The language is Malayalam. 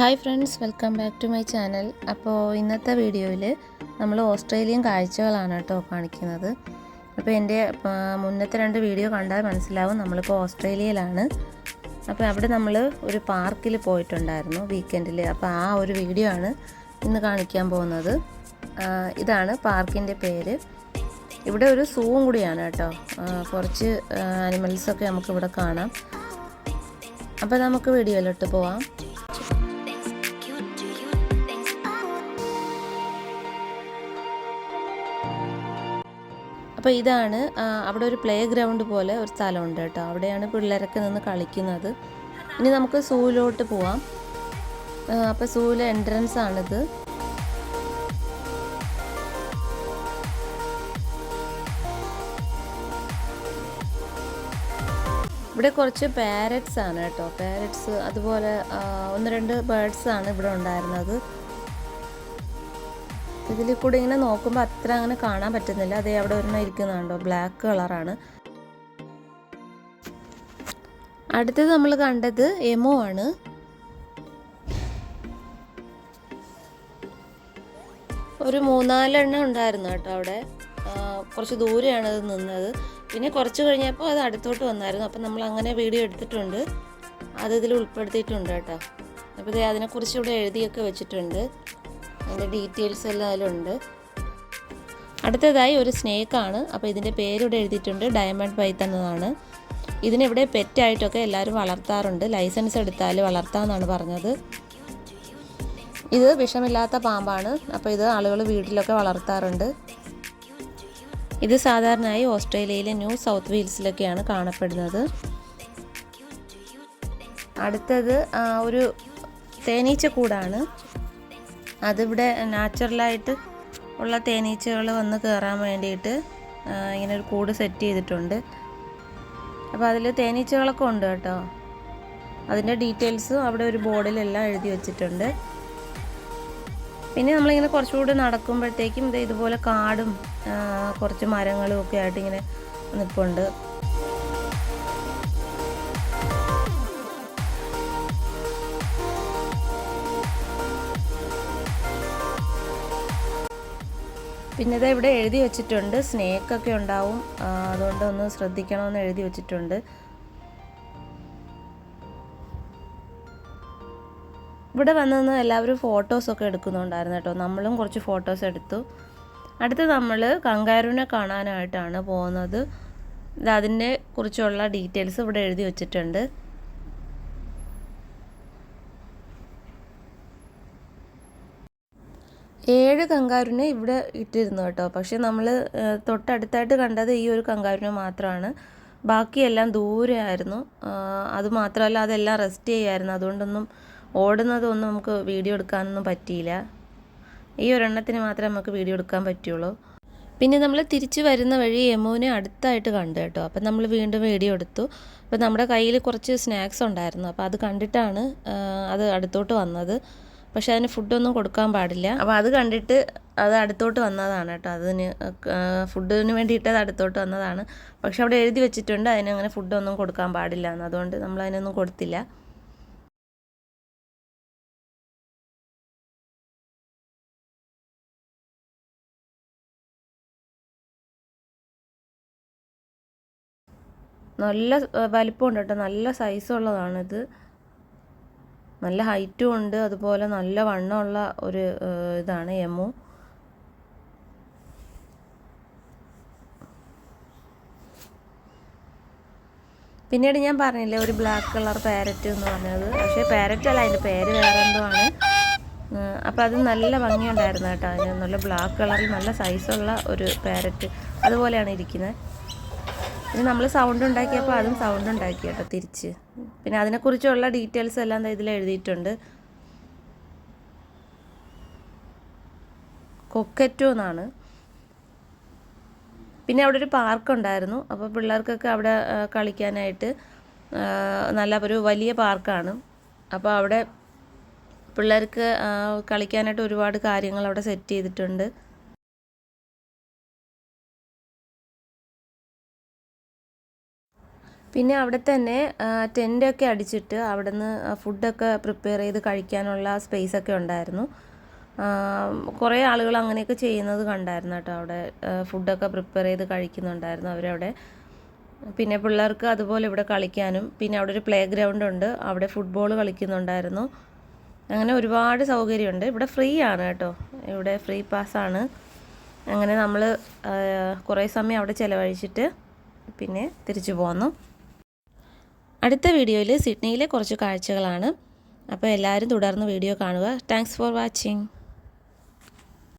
Hi friends welcome back to my channel. അപ്പോൾ ഇന്നത്തെ വീഡിയോയിൽ നമ്മൾ ഓസ്ട്രേലിയൻ കാഴ്ചകളാണ് കേട്ടോ കാണിക്കുന്നത്. അപ്പോൾ എന്റെ മുന്നത്തെ രണ്ട് വീഡിയോ കണ്ടാൽ മനസ്സിലാവും നമ്മളിപ്പോൾ ഓസ്ട്രേലിയയിലാണ്. അപ്പോൾ അവിടെ നമ്മൾ ഒരു പാർക്കിൽ പോയിട്ടുണ്ടായിരുന്നു വീക്കെൻഡിൽ അപ്പോൾ ആ ഒരു വീഡിയോ ആണ് ഇന്ന് കാണിക്കാൻ പോകുന്നത്. ഇതാണ് പാർക്കിന്റെ പേര്. ഇവിടെ ഒരു സൂവും കൂടിയാണ് കേട്ടോ. കുറച്ച് ആനിമൽസൊക്കെ നമുക്കിവിടെ കാണാം. അപ്പോൾ നമുക്ക് വീഡിയോയിലോട്ട് പോവാം. അപ്പോൾ ഇതാണ് അവിടെ ഒരു പ്ലേ ഗ്രൗണ്ട് പോലെ ഒരു സ്ഥലമുണ്ട് കേട്ടോ. അവിടെയാണ് പിള്ളേരൊക്കെ നിന്ന് കളിക്കുന്നത്. ഇനി നമുക്ക് സൂവിലോട്ട് പോവാം. അപ്പോൾ സൂവിലെ എൻട്രൻസ് ആണിത്. ഇവിടെ കുറച്ച് പാരറ്റ്സ് ആണ് കേട്ടോ. പാരറ്റ്സ് അതുപോലെ ഒന്ന് രണ്ട് ബേർഡ്സ് ആണ് ഇവിടെ ഉണ്ടായിരുന്നത്. ഇതിൽ കൂടെ ഇങ്ങനെ നോക്കുമ്പോൾ അത്ര അങ്ങനെ കാണാൻ പറ്റുന്നില്ല. അതേ അവിടെ ഒരെണ്ണം ഇരിക്കുന്നുണ്ടോ ബ്ലാക്ക് കളറാണ് അടുത്തത് നമ്മൾ കണ്ടത് എമോ ആണ്. ഒരു മൂന്നാലെണ്ണം ഉണ്ടായിരുന്നു കേട്ടോ അവിടെ. കുറച്ച് ദൂരെയാണ് അത് നിന്നത്. പിന്നെ കുറച്ച് കഴിഞ്ഞപ്പോൾ അത് അടുത്തോട്ട് വന്നായിരുന്നു. അപ്പം നമ്മൾ അങ്ങനെ വീഡിയോ എടുത്തിട്ടുണ്ട്. അത് ഇതിൽ ഉൾപ്പെടുത്തിയിട്ടുണ്ട് കേട്ടോ. അപ്പോൾ ദേ അതിനെക്കുറിച്ച് ഇവിടെ എഴുതിയൊക്കെ വെച്ചിട്ടുണ്ട്. അതിന്റെ ഡീറ്റെയിൽസ് എല്ലാം അതിലുണ്ട്. അടുത്തതായി ഒരു സ്നേക്കാണ്. അപ്പോൾ ഇതിന്റെ പേരിവിടെ എഴുതിയിട്ടുണ്ട്. ഡയമണ്ട് പൈത്ത് എന്നതാണ്. ഇതിനിവിടെ പെറ്റായിട്ടൊക്കെ എല്ലാവരും വളർത്താറുണ്ട്. ലൈസൻസ് എടുത്താൽ വളർത്താമെന്നാണ് പറഞ്ഞത്. ഇത് വിഷമില്ലാത്ത പാമ്പാണ്. അപ്പോൾ ഇത് ആളുകൾ വീട്ടിലൊക്കെ വളർത്താറുണ്ട്. ഇത് സാധാരണയായി ഓസ്ട്രേലിയയിലെ ന്യൂ സൗത്ത് വീൽസിലൊക്കെയാണ് കാണപ്പെടുന്നത്. അടുത്തത് ഒരു തേനീച്ച കൂടാണ് അതിവിടെ നാച്ചുറലായിട്ട് ഉള്ള തേനീച്ചകൾ വന്ന് കയറാൻ വേണ്ടിയിട്ട് ഇങ്ങനെ ഒരു കൂട് സെറ്റ് ചെയ്തിട്ടുണ്ട്. അപ്പോൾ അതിൽ തേനീച്ചകളൊക്കെ ഉണ്ട് കേട്ടോ. അതിന്റെ ഡീറ്റെയിൽസ് അവിടെ ഒരു ബോർഡിലെല്ലാം എഴുതി വെച്ചിട്ടുണ്ട്. പിന്നെ നമ്മളിങ്ങനെ കുറച്ചുകൂടി നടക്കുമ്പോഴത്തേക്കും ഇത് ഇതുപോലെ കാടും കുറച്ച് മരങ്ങളും ഒക്കെ ആയിട്ട് ഇങ്ങനെ നിൽപ്പുണ്ട് പിന്നെ ഇത് ഇവിടെ എഴുതി വെച്ചിട്ടുണ്ട്. സ്നേക്കൊക്കെ ഉണ്ടാവും. അതുകൊണ്ട് ഒന്ന് ശ്രദ്ധിക്കണമെന്ന് എഴുതി വെച്ചിട്ടുണ്ട്. ഇവിടെ വന്നു എല്ലാവരും ഫോട്ടോസൊക്കെ എടുക്കുന്നുണ്ടായിരുന്നു കേട്ടോ. നമ്മളും കുറച്ച് ഫോട്ടോസ് എടുത്തു. അടുത്ത് നമ്മൾ കങ്കാരുവിനെ കാണാനായിട്ടാണ് പോകുന്നത്. അതിനെ കുറിച്ചുള്ള ഡീറ്റെയിൽസ് ഇവിടെ എഴുതി വെച്ചിട്ടുണ്ട്. ഏഴ് കങ്കാരുവിനെ ഇവിടെ ഇട്ടിരുന്നു കേട്ടോ. പക്ഷെ നമ്മൾ തൊട്ടടുത്തായിട്ട് കണ്ടത് ഈ ഒരു കങ്കാരുവിനെ മാത്രമാണ് ബാക്കിയെല്ലാം ദൂരെ ആയിരുന്നു. അത് മാത്രമല്ല അതെല്ലാം റെസ്റ്റ് ചെയ്യായിരുന്നു. അതുകൊണ്ടൊന്നും ഓടുന്നതൊന്നും നമുക്ക് വീഡിയോ എടുക്കാനൊന്നും പറ്റിയില്ല. ഈ ഒരെണ്ണത്തിന് മാത്രമേ നമുക്ക് വീഡിയോ എടുക്കാൻ പറ്റുള്ളൂ. പിന്നെ നമ്മൾ തിരിച്ചു വരുന്ന വഴി യമുവിനെ അടുത്തായിട്ട് കണ്ടു കേട്ടോ. അപ്പം നമ്മൾ വീണ്ടും വീഡിയോ എടുത്തു. അപ്പോൾ നമ്മുടെ കയ്യിൽ കുറച്ച് സ്നാക്സ് ഉണ്ടായിരുന്നു. അപ്പോൾ അത് കണ്ടിട്ടാണ് അത് അടുത്തോട്ട് വന്നത്. പക്ഷെ അതിന് ഫുഡൊന്നും കൊടുക്കാൻ പാടില്ല. അപ്പോൾ അത് കണ്ടിട്ട് അത് അടുത്തോട്ട് വന്നതാണ് കേട്ടോ. അതിന് ഫുഡിന് വേണ്ടിയിട്ട് അത് അടുത്തോട്ട് വന്നതാണ്. പക്ഷെ അവിടെ എഴുതി വെച്ചിട്ടുണ്ട് അതിനങ്ങനെ ഫുഡൊന്നും കൊടുക്കാൻ പാടില്ല എന്ന്. അതുകൊണ്ട് നമ്മൾ അതിനൊന്നും കൊടുത്തില്ല. നല്ല വലിപ്പമുണ്ട് കേട്ടോ. നല്ല സൈസുള്ളതാണിത് നല്ല ഹൈറ്റും ഉണ്ട് അതുപോലെ നല്ല വണ്ണമുള്ള ഒരു ഇതാണ് എമു പിന്നീട് ഞാൻ പറഞ്ഞില്ലേ ഒരു ബ്ലാക്ക് കളർ പാരറ്റ് എന്ന് പറഞ്ഞത്. പക്ഷേ പാരറ്റ് അല്ല അതിന്റെ പേര് വേറെ എന്തോ ആണ്. അപ്പോൾ അത് നല്ല ഭംഗിയുണ്ടായിരുന്നു കേട്ടോ. അതിന് നല്ല ബ്ലാക്ക് കളറിൽ നല്ല സൈസുള്ള ഒരു പാരറ്റ് അതുപോലെയാണ് ഇരിക്കുന്നത് പിന്നെ നമ്മൾ സൗണ്ട് ഉണ്ടാക്കിയപ്പോൾ അതും സൗണ്ട് ഉണ്ടാക്കി കേട്ടോ തിരിച്ച്. പിന്നെ അതിനെക്കുറിച്ചുള്ള ഡീറ്റെയിൽസ് എല്ലാം ഇതിൽ എഴുതിയിട്ടുണ്ട്. കൊക്കറ്റോ എന്നാണ്. പിന്നെ അവിടെ ഒരു പാർക്ക് ഉണ്ടായിരുന്നു. അപ്പോൾ പിള്ളേർക്കൊക്കെ അവിടെ കളിക്കാനായിട്ട് നല്ല ഒരു വലിയ പാർക്കാണ് അപ്പോൾ അവിടെ പിള്ളേർക്ക് കളിക്കാനായിട്ട് ഒരുപാട് കാര്യങ്ങൾ അവിടെ സെറ്റ് ചെയ്തിട്ടുണ്ട്. പിന്നെ അവിടെ തന്നെ ടെന്റൊക്കെ അടിച്ചിട്ട് അവിടെ നിന്ന് ഫുഡൊക്കെ പ്രിപ്പയർ ചെയ്ത് കഴിക്കാനുള്ള സ്പേസ് ഒക്കെ ഉണ്ടായിരുന്നു. കുറേ ആളുകൾ അങ്ങനെയൊക്കെ ചെയ്യുന്നത് കണ്ടായിരുന്നു കേട്ടോ അവിടെ. ഫുഡൊക്കെ പ്രിപ്പയർ ചെയ്ത് കഴിക്കുന്നുണ്ടായിരുന്നു അവരവിടെ. പിന്നെ പിള്ളേർക്ക് അതുപോലെ ഇവിടെ കളിക്കാനും പിന്നെ അവിടെ ഒരു പ്ലേ ഗ്രൗണ്ട് ഉണ്ട് അവിടെ ഫുട്ബോൾ കളിക്കുന്നുണ്ടായിരുന്നു. അങ്ങനെ ഒരുപാട് സൗകര്യമുണ്ട്. ഇവിടെ ഫ്രീ ആണ് കേട്ടോ. ഇവിടെ ഫ്രീ പാസ്സാണ് അങ്ങനെ നമ്മൾ കുറേ സമയം അവിടെ ചിലവഴിച്ചിട്ട് പിന്നെ തിരിച്ചു പോന്നു. അടുത്ത വീഡിയോയിൽ സിഡ്നിയിലെ കുറച്ച് കാഴ്ചകളാണ്. അപ്പോൾ എല്ലാവരും തുടർന്ന് വീഡിയോ കാണുക. Thanks for watching